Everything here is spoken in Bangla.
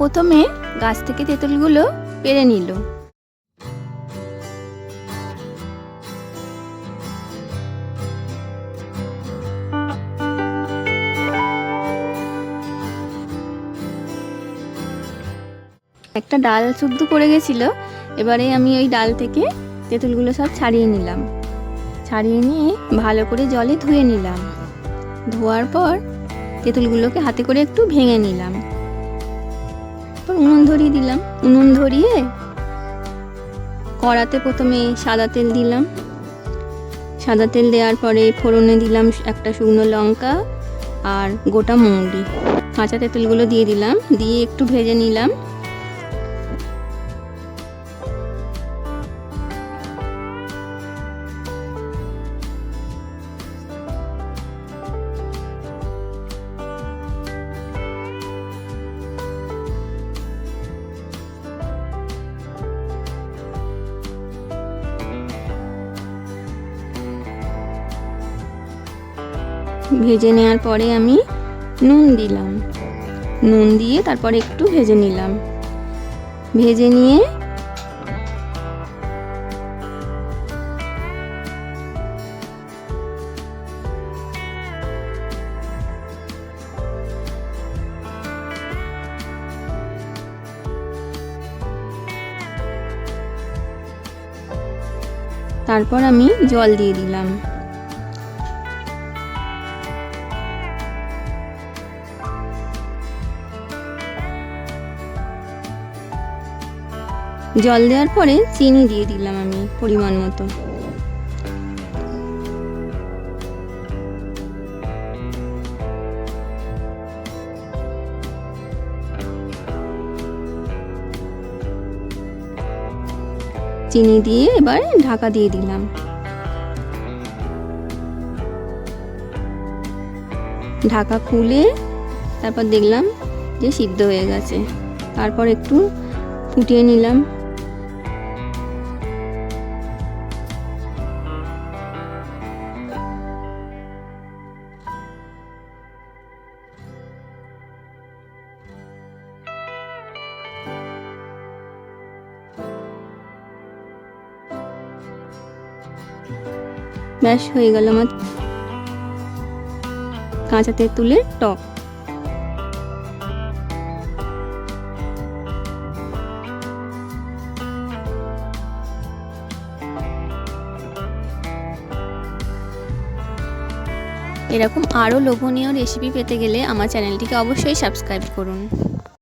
প্রথমে গাছ থেকে তেঁতুলগুলো পেরে নিল। একটা ডাল শুদ্ধ পড়ে গেছিল, এবারে আমি ওই ডাল থেকে তেঁতুলগুলো সব ছাড়িয়ে নিলাম। ছাড়িয়ে নিয়ে ভালো করে জলে ধুয়ে নিলাম। ধোয়ার পর তেঁতুলগুলোকে হাতে করে একটু ভেঙে নিলাম। তারপর উনুন ধরিয়ে দিলাম। উনুন ধরিয়ে কড়াতে প্রথমে সাদা তেল দিলাম। সাদা তেল দেওয়ার পরে ফোড়নে দিলাম একটা শুকনো লঙ্কা আর গোটা মৌরি কাঁচা তেঁতুলগুলো দিয়ে দিলাম। দিয়ে একটু ভেজে নিলাম। ভেজে নেওয়ার পরে আমি নুন দিলাম। নুন দিয়ে তারপরে একটু ভেজে নিলাম। ভেজে নিয়ে তারপর আমি জল দিয়ে দিলাম। জল দেওয়ার পরে চিনি দিয়ে দিলাম আমি পরিমাণ মতো। চিনি দিয়ে এবার ঢাকা দিয়ে দিলাম। ঢাকা খুলে তারপর দেখলাম যে সিদ্ধ হয়ে গেছে। তারপর একটু ফুটিয়ে নিলাম। ব্যাস, হয়ে গেল আমার কাঁচা তেঁতুলের টক। এরকম আরও লোভনীয় রেসিপি পেতে গেলে আমার চ্যানেলটিকে অবশ্যই সাবস্ক্রাইব করুন।